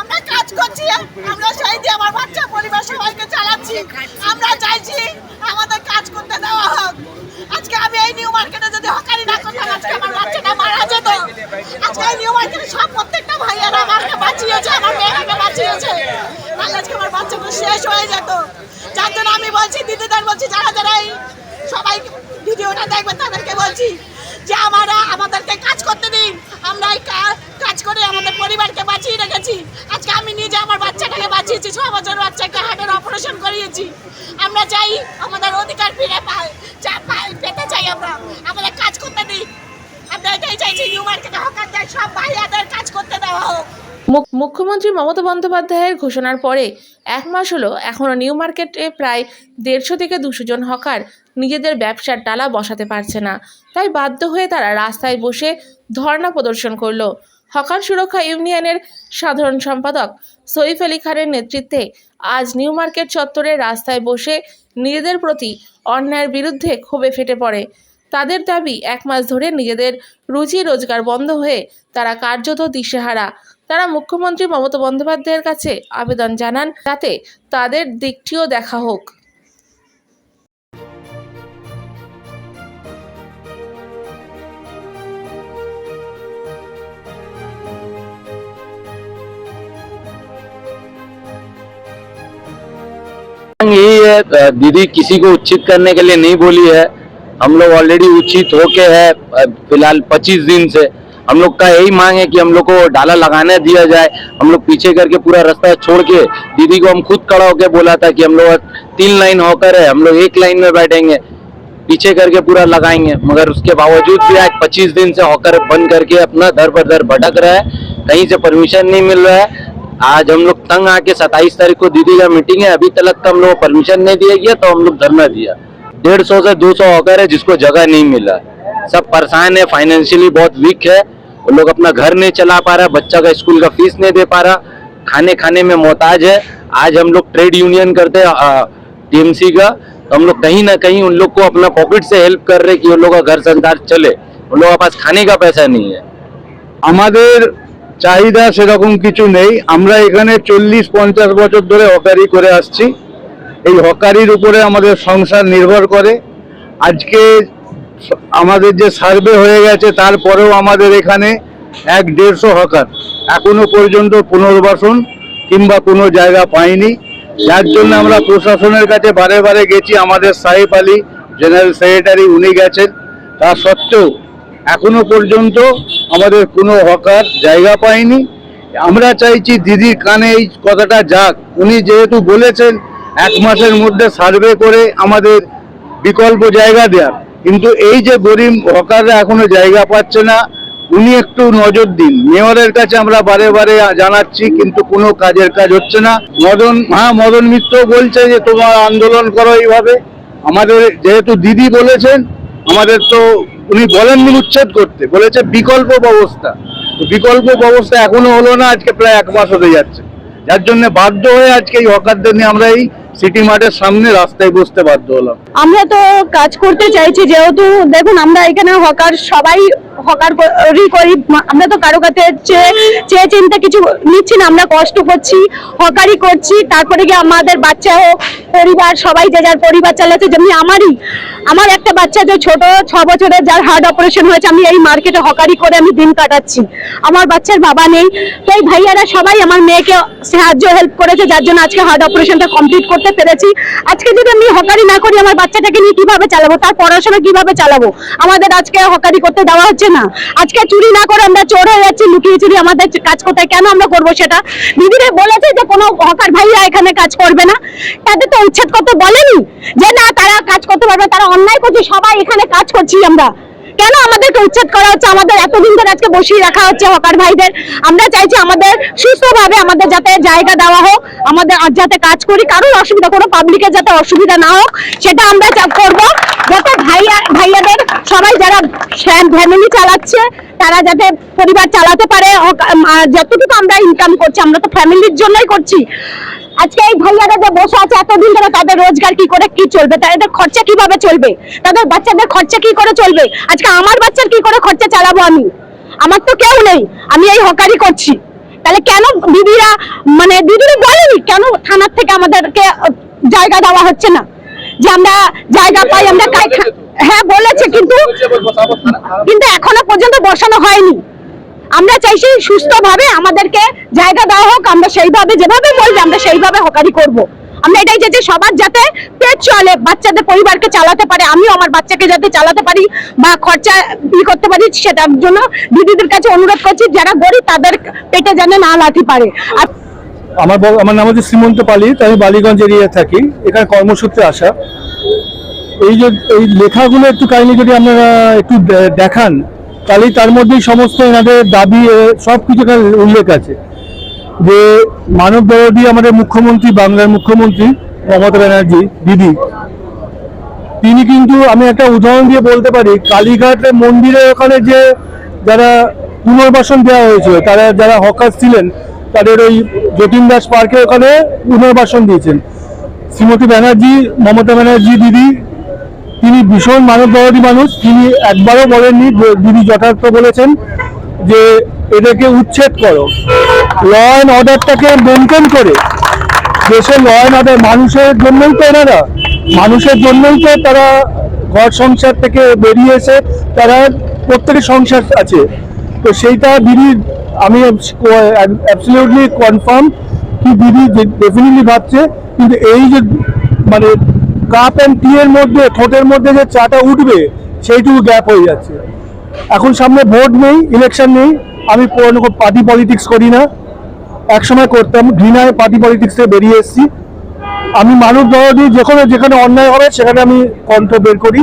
আমরা কাজ করছি, আমরা সেই আমার বাচ্চা পরিবার সবাইকে চালাচ্ছি। আমরা চাইছি আমাদের কাজ করতে দেওয়া হোক। আজকে আমি এই নিউ মার্কেটে যদি হকারি না আজকে আমার বাচ্চাটা মারা যেত। আজকে এই নিউ মার্কেটে সব প্রত্যেকটা ভাইয়ারা আমাকে বাঁচিয়েছে, আমার মেয়েরাকে বাঁচিয়েছে। নাহলে আজকে আমার বাচ্চাটা শেষ হয়ে যেত। যার জন্য আমি বলছি, দিদিদের বলছি, যারা যারা সবাই ভিডিওটা দেখবেন, তাদেরকে বলছি যে, আমরা আমাদেরকে কাজ করতে দিন আমরা এই কা- কাজ করে আমাদের পরিবারকে বাঁচিয়ে রেখেছি আজকে আমি নিজে আমার বাঁচিয়েছি ছ বছর বাচ্চাকে হার্টের অপারেশন করিয়েছি। আমরা চাই আমাদের অধিকার ফিরে পাই চা পেতে চাই আমরা। আমাদের কাজ করতে দিন আমরা এটাই চাইছি নিউ মার্কেটে হকারদের সব ভাইয়াদের কাজ করতে দেওয়া হোক। মুখ্যমন্ত্রী মমতা বন্দ্যোপাধ্যায়ের ঘোষণার পরে এক মাস হলো এখনও নিউ মার্কেটে প্রায় দেড়শো থেকে দুশো জন হকার নিজেদের ব্যবসার ডালা বসাতে পারছে না। তাই বাধ্য হয়ে তারা রাস্তায় বসে ধর্ণা প্রদর্শন করল। হকার সুরক্ষা ইউনিয়নের সাধারণ সম্পাদক সইফ আলী খানের নেতৃত্বে আজ নিউ মার্কেট চত্বরে রাস্তায় বসে নিজেদের প্রতি অন্যায়ের বিরুদ্ধে ক্ষোভে ফেটে পড়ে। তাদের দাবি, এক মাস ধরে নিজেদের রুজি রোজগার বন্ধ হয়ে তারা কার্যত দিশেহারা। তারা মুখ্যমন্ত্রী মমতা বন্দ্যোপাধ্যায়ের কাছে আবেদন জানান, যাতে তাদের দিকটিও দেখা হোক। दीदी किसी को उचित करने के लिए नहीं बोली है। हम लोग ऑलरेडी उचित होके है फ़िलहाल 25 दिन से। हम लोग का यही मांग है कि हम लोग को डाला लगाने दिया जाए। हम लोग पीछे करके पूरा रास्ता छोड़ के, दीदी को हम खुद खड़ा होकर बोला था कि हम लोग तीन लाइन होकर है, हम लोग एक लाइन में बैठेंगे। पीछे करके पूरा लगाएँगे, मगर उसके बावजूद भी आज 25 दिन से हॉकर बंद करके अपना दर पर दर भटक रहा है। कहीं से परमिशन नहीं मिल रहा है। आज हम लोग तंग आके सताईस तारीख को दीदी का मीटिंग है। अभी तक तो हम लोग परमिशन नहीं दिया गया तो हम लोग धरना दिया। डेढ़ सौ से दो सौ ऑकर है जिसको जगह नहीं मिला। सब परेशान है फाइनेंशियली बहुत वीक है। वो लोग अपना घर नहीं चला पा रहा, बच्चा का स्कूल का फ़ीस नहीं दे पा रहा। खाने खाने में मोहताज है। आज हम लोग ट्रेड यूनियन करते टीएमसी का। तो हम लोग कहीं ना कहीं उन लोग को अपना पॉकेट से हेल्प कर रहे कि उन लोगों का घर संसार चले। उन लोगों के पास खाने का पैसा नहीं है। हमारे চাহিদা সেরকম কিছু নেই। আমরা এখানে চল্লিশ, পঞ্চাশ বছর ধরে হকারি করে আসছি। এই হকারির উপরে আমাদের সংসার নির্ভর করে। আজকে আমাদের যে সার্ভে হয়ে গেছে, তারপরেও আমাদের এখানে এক দেড়শো হকার এখনও পর্যন্ত পুনর্বাসন কিংবা কোনো জায়গা পাইনি। যার জন্য আমরা প্রশাসনের কাছে বারে বারে গেছি। আমাদের সাহেব আলী, জেনারেল সেক্রেটারি উনি গেছেন। তা সত্ত্বেও এখনও পর্যন্ত আমাদের কোনো হকার জায়গা পায়নি। আমরা চাইছি দিদির কানে এই কথাটা যাক। উনি যেহেতু বলেছেন, এক মাসের মধ্যে সার্ভে করে আমাদের বিকল্প জায়গা দেওয়ার কিন্তু এই যে গরিব হকাররা এখনও জায়গা পাচ্ছে না, উনি একটু নজর দিন। মেয়রের কাছে আমরা বারে বারে জানাচ্ছি, কিন্তু কোনো কাজের কাজ হচ্ছে না। মদন হ্যাঁ মদন মিত্র বলছে যে, তোমার আন্দোলন করো এইভাবে। আমাদের যেহেতু দিদি বলেছেন, আমাদের তো উনি বলেননি উচ্ছেদ করতে, বলেছে বিকল্প ব্যবস্থা। বিকল্প ব্যবস্থা এখনও হলো না, আজকে প্রায় এক মাস হতে যাচ্ছে। যার জন্য বাধ্য হয়ে আজকে এই হকারদের নিয়ে আমরা এই সিটি মার্টের সামনে রাস্তায় বসতে বাধ্য হলাম। আমরা তো কাজ করতে চাইছি, যেহেতু দেখুন, আমরা এখানে হকার, সবাই হকার করি, আমরা তো কারও কাছে চেয়ে চিন্তা কিছু নিচ্ছি না, আমরা কষ্ট করছি হকারি করছি, তারপরে গিয়ে আমাদের বাচ্চা হোক, পরিবার, সবাই যে যার পরিবার চালাচ্ছে, যেমনি আমারই, আমার একটা বাচ্চা যে ছোট, ছ বছরের, যার হার্ট অপারেশন হয়েছে, আমি এই মার্কেটে হকারি করে আমি দিন কাটাচ্ছি। আমার বাচ্চার বাবা নেই তো এই ভাইয়ারা সবাই আমার মেয়েকে সাহায্য হেল্প করেছে, যার জন্য আজকে হার্ট অপারেশনটা কমপ্লিট করতে পেরেছি। আজকে যদি আমি হকারি না করি, আমার বাচ্চাটাকে নিয়ে কীভাবে চালাবো? তার পড়াশোনা কীভাবে চালাবো? আমাদের আজকে হকারি করতে দেওয়া হচ্ছে না। আজকে চুরি না করে আমরা চোর হয়ে যাচ্ছি, লুকিয়ে চুরি আমাদের কাজ করতে কেন আমরা করব সেটা? দিদিরা বলেছে যে, কোনো হকার ভাইয়া এখানে কাজ করবে না। তাদের তো উচ্ছেদ করতে বলেনি যে, না, তারা কাজ করতে পারবে তারা অন্যায় করছে, সবাই এখানে কাজ করছি আমরা। কেন আমাদেরকে উচ্ছেদ করা হচ্ছে? আমাদের এতদিন ধরে আজকে বসিয়ে রাখা হচ্ছে হকার ভাইদের। আমরা চাইছি আমাদের সুস্থভাবে আমাদের যাতে জায়গা দেওয়া হোক, আমাদের যাতে কাজ করি, কারোর অসুবিধা, কোনো পাবলিকের যাতে অসুবিধা না হোক, সেটা আমরা করব। যাতে ভাইয়া, ভাইয়াদের সবাই যারা ফ্যামিলি চালাচ্ছে, তারা যাতে পরিবার চালাতে পারে যতটুকু আমরা ইনকাম করছি, আমরা তো ফ্যামিলির জন্যই করছি। আজকে এই ভাইয়ারা যে বসে আছে, এতদিন ধরে তাদের রোজগার কি করে, কি চলবে? তাদের খরচা কীভাবে চলবে? তাদের বাচ্চাদের খরচা কি করে চলবে? আজকে আমার বাচ্চার কি করে খরচা চালাবো আমি? আমার তো কেউ নেই, আমি এই হকারি করছি। তাহলে কেন দিদিরা মানে দিদিরা বলেনি, কেন থানার থেকে আমাদেরকে জায়গা দেওয়া হচ্ছে না? যে আমরা জায়গা পাই, আমরা হ্যাঁ বলেছে, কিন্তু কিন্তু এখনও পর্যন্ত বসানো হয়নি। আমরা চাইছি সুস্থভাবে আমাদেরকে জায়গা দেওয়া হোক, আমরা সেইভাবে যেভাবে বলবে আমরা সেইভাবে হকারি করব। আমরা এটাই চাইছি সবার যাতে পেট চলে, বাচ্চাদের পরিবারকে চালাতে পারে। আমিও আমার বাচ্চাকে যাতে চালাতে পারি বা খরচা ই করতে পারি, সেটার জন্য দিদিদের কাছে অনুরোধ করছি, যারা গরিব তাদের পেটে যেন না লাথি পারে। আর আমার আমার নাম হচ্ছে শ্রীমন্ত পালি আমি বালিগঞ্জ এরিয়ায় থাকি। এখানে কর্মসূত্রে আসা। এই যে, এই লেখাগুলো, একটু কাইন্ডলি যদি আপনারা একটু দেখান তাহলেই তার মধ্যেই সমস্ত এনাদের দাবি সব কিছু এখানে উল্লেখ আছে। যে মানব দরদি আমাদের মুখ্যমন্ত্রী, বাংলার মুখ্যমন্ত্রী মমতা ব্যানার্জি, দিদি। তিনি কিন্তু আমি একটা উদাহরণ দিয়ে বলতে পারি কালীঘাটের মন্দিরের ওখানে যে যারা পুনর্বাসন দেওয়া হয়েছিল, তারা যারা হকার ছিলেন, তাদের ওই যতীন দাস পার্কের ওখানে পুনর্বাসন দিয়েছেন। শ্রীমতী ব্যানার্জি, মমতা ব্যানার্জি, দিদি তিনি ভীষণ মানবদরদী মানুষ। তিনি একবারও বলেননি, দিদি যথার্থ বলেছেন যে এদেরকে উচ্ছেদ করো। ল অ্যান্ড অর্ডারটাকে মেনটেন করে। দেশের ল অ্যান্ড অর্ডার মানুষের জন্যই তো এনারা। মানুষের জন্যই তো তারা ঘর সংসার থেকে বেরিয়ে এসে তারা প্রত্যেকের সংসার আছে। তো সেইটা দিদি, আমি অ্যাবসলিউটলি কনফার্ম কি দিদি ডেফিনেটলি ভাবছে। কিন্তু এই যে মানে কাপ অ্যান্ড টি এর মধ্যে, ঠোঁটের মধ্যে যে চাটা উঠবে, সেইটুকু গ্যাপ হয়ে যাচ্ছে। এখন সামনে ভোট নেই ইলেকশন নেই, আমি পার্টি পলিটিক্স করি না। একসময় করতাম, ঘৃণায় পার্টি পলিটিক্স থেকে বেরিয়ে এসেছি। আমি মানব দরদি যেখানে যেখানে অন্যায় হবে, সেখানে আমি কণ্ঠ বের করি।